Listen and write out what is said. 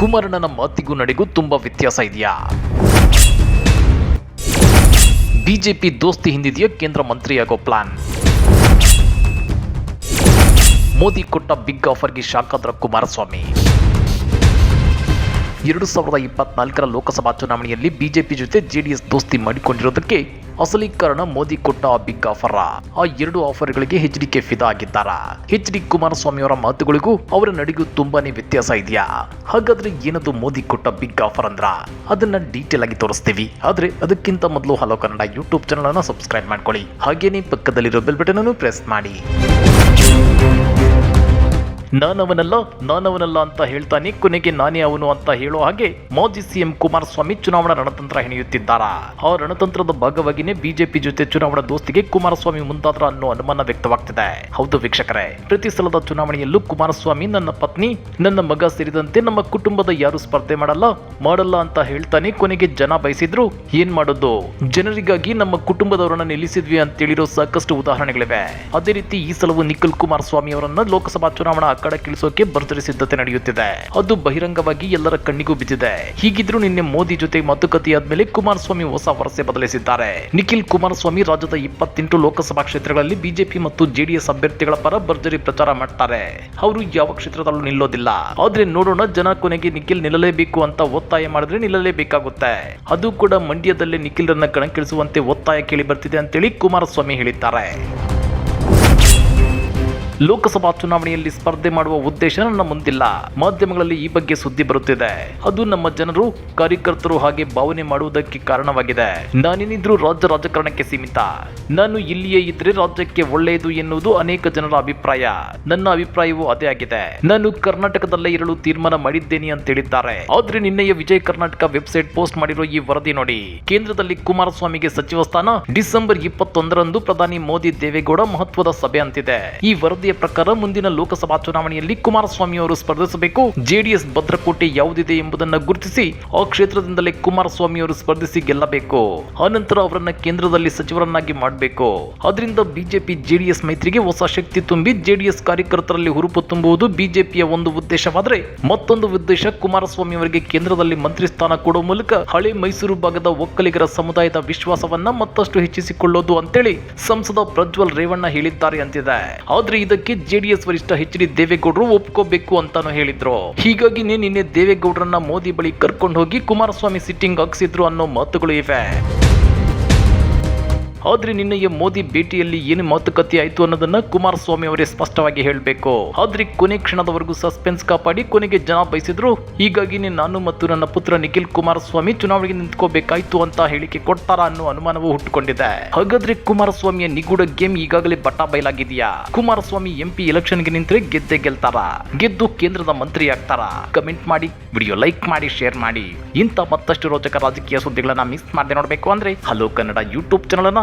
ಕುಮಾರಣ್ಣನ ಮಾತಿಗೂ ನಡೆಗೂ ತುಂಬಾ ವ್ಯತ್ಯಾಸ ಇದೆಯಾ? ಬಿಜೆಪಿ ದೋಸ್ತಿ ಹಿಂದಿದೆಯೋ ಕೇಂದ್ರ ಮಂತ್ರಿಯಾಗೋ ಪ್ಲಾನ್? ಮೋದಿ ಕೊಟ್ಟ ಬಿಗ್ ಆಫರ್ಗೆ ಶಾಕ್ ಆದ್ರ ಕುಮಾರಸ್ವಾಮಿ. ಎರಡು ಸಾವಿರದ ಇಪ್ಪತ್ನಾಲ್ಕರ ಲೋಕಸಭಾ ಚುನಾವಣೆಯಲ್ಲಿ ಬಿಜೆಪಿ ಜೊತೆ ಜೆಡಿಎಸ್ ದೋಸ್ತಿ ಮಾಡಿಕೊಂಡಿರೋದಕ್ಕೆ ಅಸಲಿ ಕಾರಣ ಮೋದಿ ಕೊಟ್ಟ ಬಿಗ್ ಆಫರ್. ಆ ಎರಡು ಆಫರ್ಗಳಿಗೆ ಎಚ್ ಡಿ ಕೆ ಫಿದಾ ಆಗಿದ್ದಾರಾ ಹೆಚ್ ಡಿ ಕುಮಾರಸ್ವಾಮಿ ಅವರ ಮಾತುಗಳಿಗೂ ಅವರ ನಡೆಗೂ ತುಂಬಾನೇ ವ್ಯತ್ಯಾಸ ಇದೆಯಾ? ಹಾಗಾದ್ರೆ ಏನದು ಮೋದಿ ಕೊಟ್ಟ ಬಿಗ್ ಆಫರ್ ಅಂದ್ರ? ಅದನ್ನ ಡೀಟೇಲ್ ಆಗಿ ತೋರಿಸ್ತೀವಿ. ಆದ್ರೆ ಅದಕ್ಕಿಂತ ಮೊದಲು ಹಲೋ ಕನ್ನಡ ಯೂಟ್ಯೂಬ್ ಚಾನಲ್ ಅನ್ನ ಸಬ್ಸ್ಕ್ರೈಬ್ ಮಾಡ್ಕೊಳ್ಳಿ. ಹಾಗೇನೆ ಪಕ್ಕದಲ್ಲಿರೋ ಬೆಲ್ ಬಟನ್ ಅನ್ನು ಪ್ರೆಸ್ ಮಾಡಿ. ನಾನವನಲ್ಲ ನಾನವನಲ್ಲ ಅಂತ ಹೇಳ್ತಾನೆ ಕೊನೆಗೆ ನಾನೇ ಅವನು ಅಂತ ಹೇಳೋ ಹಾಗೆ ಮಾಜಿ ಸಿಎಂ ಕುಮಾರಸ್ವಾಮಿ ಚುನಾವಣಾ ರಣತಂತ್ರ ಹೆಣೆಯುತ್ತಿದ್ದಾರಾ? ಆ ರಣತಂತ್ರದ ಭಾಗವಾಗಿನೇ ಬಿಜೆಪಿ ಜೊತೆ ಚುನಾವಣಾ ದೋಸ್ತಿಗೆ ಕುಮಾರಸ್ವಾಮಿ ಮುಂದಾದ್ರ ಅನ್ನೋ ಅನುಮಾನ ವ್ಯಕ್ತವಾಗ್ತಿದೆ. ಹೌದು ವೀಕ್ಷಕರೇ, ಪ್ರತಿ ಸಲದ ಚುನಾವಣೆಯಲ್ಲೂ ಕುಮಾರಸ್ವಾಮಿ ನನ್ನ ಪತ್ನಿ, ನನ್ನ ಮಗ ಸೇರಿದಂತೆ ನಮ್ಮ ಕುಟುಂಬದ ಯಾರು ಸ್ಪರ್ಧೆ ಮಾಡಲ್ಲ ಮಾಡಲ್ಲ ಅಂತ ಹೇಳ್ತಾನೆ ಕೊನೆಗೆ ಜನ ಬಯಸಿದ್ರು, ಏನ್ ಮಾಡೋದು? ಜನರಿಗಾಗಿ ನಮ್ಮ ಕುಟುಂಬದವರನ್ನ ನಿಲ್ಲಿಸಿದ್ವಿ ಅಂತೇಳಿರೋ ಸಾಕಷ್ಟು ಉದಾಹರಣೆಗಳಿವೆ. ಅದೇ ರೀತಿ ಈ ಸಲವು ನಿಖಿಲ್ ಕುಮಾರಸ್ವಾಮಿ ಅವರನ್ನ ಲೋಕಸಭಾ ಚುನಾವಣಾ ಅಖಾಡಕ್ಕಿಳಿಸೋಕೆ ಭರ್ಜರಿ ಸಿದ್ಧತೆ ನಡೆಯುತ್ತಿದೆ. ಅದು ಬಹಿರಂಗವಾಗಿ ಎಲ್ಲರ ಕಣ್ಣಿಗೂ ಬಿದ್ದಿದೆ. ಹೀಗಿದ್ರು ನಿನ್ನೆ ಮೋದಿ ಜೊತೆ ಮಾತುಕತೆಯಾದ್ಮೇಲೆ ಕುಮಾರಸ್ವಾಮಿ ಹೊಸ ವರಸೆ ಬದಲಿಸಿದ್ದಾರೆ. ನಿಖಿಲ್ ಕುಮಾರಸ್ವಾಮಿ ರಾಜ್ಯದ ಇಪ್ಪತ್ತೆಂಟು ಲೋಕಸಭಾ ಕ್ಷೇತ್ರಗಳಲ್ಲಿ ಬಿಜೆಪಿ ಮತ್ತು ಜೆಡಿಎಸ್ ಅಭ್ಯರ್ಥಿಗಳ ಪರ ಭರ್ಜರಿ ಪ್ರಚಾರ ಮಾಡ್ತಾರೆ. ಅವರು ಯಾವ ಕ್ಷೇತ್ರದಲ್ಲೂ ನಿಲ್ಲೋದಿಲ್ಲ. ಆದ್ರೆ ನೋಡೋಣ ಜನ ಕೊನೆಗೆ ನಿಖಿಲ್ ನಿಲ್ಲಲೇಬೇಕು ಅಂತ ಒತ್ತಾಯ ಮಾಡಿದ್ರೆ ನಿಲ್ಲಲೇಬೇಕಾಗುತ್ತೆ. ಅದು ಕೂಡ ಮಂಡ್ಯದಲ್ಲೇ ನಿಖಿಲ್ರನ್ನ ಕಣಕ್ಕಿಳಿಸುವಂತೆ ಒತ್ತಾಯ ಕೇಳಿ ಬರ್ತಿದೆ ಅಂತೇಳಿ ಕುಮಾರಸ್ವಾಮಿ ಹೇಳಿದ್ದಾರೆ. ಲೋಕಸಭಾ ಚುನಾವಣೆಯಲ್ಲಿ ಸ್ಪರ್ಧೆ ಮಾಡುವ ಉದ್ದೇಶ ನನ್ನ ಮುಂದಿಲ್ಲ. ಮಾಧ್ಯಮಗಳಲ್ಲಿ ಈ ಬಗ್ಗೆ ಸುದ್ದಿ ಬರುತ್ತಿದೆ. ಅದು ನಮ್ಮ ಜನರು, ಕಾರ್ಯಕರ್ತರು ಹಾಗೆ ಭಾವನೆ ಮಾಡುವುದಕ್ಕೆ ಕಾರಣವಾಗಿದೆ. ನಾನೇನಿದ್ರು ರಾಜ್ಯ ರಾಜಕಾರಣಕ್ಕೆ ಸೀಮಿತ. ನಾನು ಇಲ್ಲಿಯೇ ಇದ್ರೆ ರಾಜ್ಯಕ್ಕೆ ಒಳ್ಳೆಯದು ಎನ್ನುವುದು ಅನೇಕ ಜನರ ಅಭಿಪ್ರಾಯ. ನನ್ನ ಅಭಿಪ್ರಾಯವೂ ಅದೇ ಆಗಿದೆ. ನಾನು ಕರ್ನಾಟಕದಲ್ಲೇ ಇರಲು ತೀರ್ಮಾನ ಮಾಡಿದ್ದೇನೆ ಅಂತ ಹೇಳಿದ್ದಾರೆ. ಆದ್ರೆ ನಿನ್ನೆಯ ವಿಜಯ ಕರ್ನಾಟಕ ವೆಬ್ಸೈಟ್ ಪೋಸ್ಟ್ ಮಾಡಿರೋ ಈ ವರದಿ ನೋಡಿ. ಕೇಂದ್ರದಲ್ಲಿ ಕುಮಾರಸ್ವಾಮಿಗೆ ಸಚಿವ ಸ್ಥಾನ ಡಿಸೆಂಬರ್ ಇಪ್ಪತ್ತೊಂದರಂದು ಪ್ರಧಾನಿ ಮೋದಿ ದೇವೇಗೌಡ ಮಹತ್ವದ ಸಭೆ ಅಂತಿದೆ. ಈ ವರದಿಯ ಪ್ರಕಾರ ಮುಂದಿನ ಲೋಕಸಭಾ ಚುನಾವಣೆಯಲ್ಲಿ ಕುಮಾರಸ್ವಾಮಿ ಅವರು ಸ್ಪರ್ಧಿಸಬೇಕು. ಜೆಡಿಎಸ್ ಭದ್ರಕೋಟೆ ಯಾವುದಿದೆ ಎಂಬುದನ್ನು ಗುರುತಿಸಿ ಆ ಕ್ಷೇತ್ರದಿಂದಲೇ ಕುಮಾರಸ್ವಾಮಿ ಅವರು ಸ್ಪರ್ಧಿಸಿ ಗೆಲ್ಲಬೇಕು. ಆನಂತರ ಅವರನ್ನ ಕೇಂದ್ರದಲ್ಲಿ ಸಚಿವರನ್ನಾಗಿ ಮಾಡಬೇಕು. ಅದರಿಂದ ಬಿಜೆಪಿ ಜೆಡಿಎಸ್ ಮೈತ್ರಿಗೆ ಹೊಸ ಶಕ್ತಿ ತುಂಬಿ ಜೆಡಿಎಸ್ ಕಾರ್ಯಕರ್ತರಲ್ಲಿ ಹುರುಪು ತುಂಬುವುದು ಬಿಜೆಪಿಯ ಒಂದು ಉದ್ದೇಶವಾದರೆ ಮತ್ತೊಂದು ಉದ್ದೇಶ ಕುಮಾರಸ್ವಾಮಿ ಅವರಿಗೆ ಕೇಂದ್ರದಲ್ಲಿ ಮಂತ್ರಿ ಸ್ಥಾನ ಕೊಡುವ ಮೂಲಕ ಹಳೆ ಮೈಸೂರು ಭಾಗದ ಒಕ್ಕಲಿಗರ ಸಮುದಾಯದ ವಿಶ್ವಾಸವನ್ನ ಮತ್ತಷ್ಟು ಹೆಚ್ಚಿಸಿಕೊಳ್ಳೋದು ಅಂತೇಳಿ ಸಂಸದ ಪ್ರಜ್ವಲ್ ರೇವಣ್ಣ ಹೇಳಿದ್ದಾರೆ ಅಂತಿದೆ. ಆದ್ರೆ ಇದಕ್ಕೆ ಜೆಡಿಎಸ್ ವರಿಷ್ಠ ಎಚ್ ಡಿ ದೇವೇಗೌಡರು ಒಪ್ಕೋಬೇಕು ಅಂತಾನು ಹೇಳಿದ್ರು. ಹೀಗಾಗಿನೇ ನಿನ್ನೆ ದೇವೇಗೌಡರನ್ನ ಮೋದಿ ಬಳಿ ಕರ್ಕೊಂಡು ಹೋಗಿ ಕುಮಾರಸ್ವಾಮಿ ಸಿಟ್ಟಿಂಗ್ ಹಾಕ್ಸಿದ್ರು ಅನ್ನೋ ಮಾತುಗಳು ಇವೆ. ಆದ್ರೆ ನಿನ್ನೆಯ ಮೋದಿ ಭೇಟಿಯಲ್ಲಿ ಏನು ಮಾತುಕತೆ ಆಯ್ತು ಅನ್ನೋದನ್ನ ಕುಮಾರಸ್ವಾಮಿ ಅವರೇ ಸ್ಪಷ್ಟವಾಗಿ ಹೇಳಬೇಕು. ಆದ್ರೆ ಕೊನೆ ಕ್ಷಣದವರೆಗೂ ಸಸ್ಪೆನ್ಸ್ ಕಾಪಾಡಿ ಕೊನೆಗೆ ಜನ ಬಯಸಿದ್ರು ಹೀಗಾಗಿನೇ ನಾನು ಮತ್ತು ನನ್ನ ಪುತ್ರ ನಿಖಿಲ್ ಕುಮಾರಸ್ವಾಮಿ ಚುನಾವಣೆಗೆ ನಿಂತ್ಕೋಬೇಕಾಯ್ತು ಅಂತ ಹೇಳಿಕೆ ಕೊಡ್ತಾರಾ ಅನ್ನೋ ಅನುಮಾನವೂ ಹುಟ್ಟುಕೊಂಡಿದೆ. ಹಾಗಾದ್ರೆ ಕುಮಾರಸ್ವಾಮಿಯ ನಿಗೂಢ ಗೇಮ್ ಈಗಾಗಲೇ ಬಟಾ ಬಯಲಾಗಿದೆಯಾ? ಕುಮಾರಸ್ವಾಮಿ ಎಂಪಿ ಎಲೆಕ್ಷನ್ಗೆ ನಿಂತರೆ ಗೆದ್ದೆ ಗೆಲ್ತಾರ? ಗೆದ್ದು ಕೇಂದ್ರದ ಮಂತ್ರಿ ಆಗ್ತಾರ? ಕಮೆಂಟ್ ಮಾಡಿ, ವಿಡಿಯೋ ಲೈಕ್ ಮಾಡಿ, ಶೇರ್ ಮಾಡಿ. ಇಂಥ ಮತ್ತಷ್ಟು ರೋಚಕ ರಾಜಕೀಯ ಸುದ್ದಿಗಳನ್ನ ಮಿಸ್ ಮಾಡದೆ ನೋಡಬೇಕು ಅಂದ್ರೆ ಹಲೋ ಕನ್ನಡ ಯೂಟ್ಯೂಬ್ ಚಾನಲ್ ಅನ್ನ